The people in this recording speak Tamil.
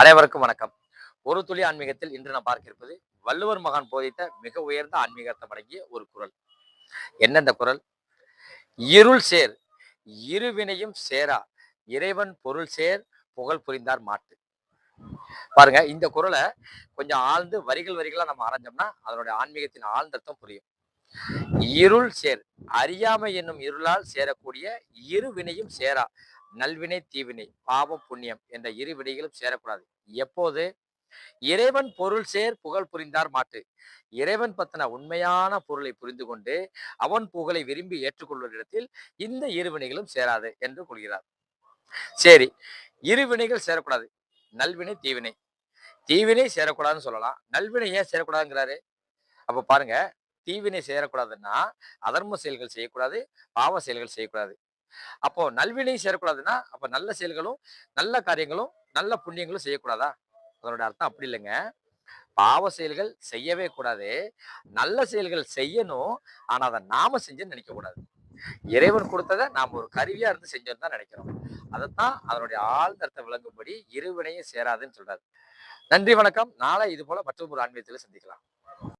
அனைவருக்கும் வணக்கம். ஒரு துளி ஆன்மீகத்தில் இன்று நான் பார்க்க இருப்பது வள்ளுவர் மகான் போதித்த மிக உயர்ந்த ஆன்மீகத்தை அடங்கிய ஒரு குரல். என்ன இந்த குரல்? இருள் சேர் இருவினையும் சேரா இறைவன் பொருள் சேர் புகழ் புரிந்தார் மாட்டு. பாருங்க இந்த குரலை கொஞ்சம் ஆழ்ந்து வரிகள் வரிகளா நம்ம அரைஞ்சோம்னா அதனுடைய ஆன்மீகத்தின் ஆழ்ந்தர்த்தம் புரியும். இருள் சேர் அறியாமை என்னும் இருளால் சேரக்கூடிய இரு வினையும் சேரா. நல்வினை தீவினை பாவம் புண்ணியம் என்ற இரு வினைகளும் சேரக்கூடாது. எப்போது? இறைவன் பொருள் சேர் புகழ் புரிந்தார் மாட்டு. இறைவன் பத்தின உண்மையான பொருளை புரிந்து கொண்டு அவன் புகழை விரும்பி ஏற்றுக்கொள்வதிடத்தில் இந்த இருவினைகளும் சேராது என்று கொள்கிறார். சரி இருவினைகள் சேரக்கூடாது. நல்வினை தீவினை. தீவினை சேரக்கூடாதுன்னு சொல்லலாம். நல்வினை ஏன் சேரக்கூடாதுங்கிறாரு? அப்ப பாருங்க தீவினை சேரக்கூடாதுன்னா அதர்ம செயல்கள் செய்யக்கூடாது பாவ செயல்கள் செய்யக்கூடாது. அப்போ நல்வினை சேரக்கூடாதுன்னா அப்ப நல்ல செயல்களும் நல்ல காரியங்களும் நல்ல புண்ணியங்களும் செய்யக்கூடாதா? அதனோட அர்த்தம் அப்படி இல்லைங்க. பாவ செயல்கள் செய்யவே கூடாது. நல்ல செயல்கள் செய்யணும் ஆனா அதை நாம செஞ்சுன்னு நினைக்க கூடாது இறைவன் கொடுத்ததை நாம் ஒரு கருவியா இருந்து செஞ்சோன்னு தான் நினைக்கிறோம். அதைத்தான் அதனுடைய ஆழ்ந்தர்த்தம் விளங்கும்படி இருவினையும் சேராதுன்னு சொல்றாரு. நன்றி வணக்கம். நாளை இது போல மற்றொரு ஆன்மீகத்தில் சந்திக்கலாம்.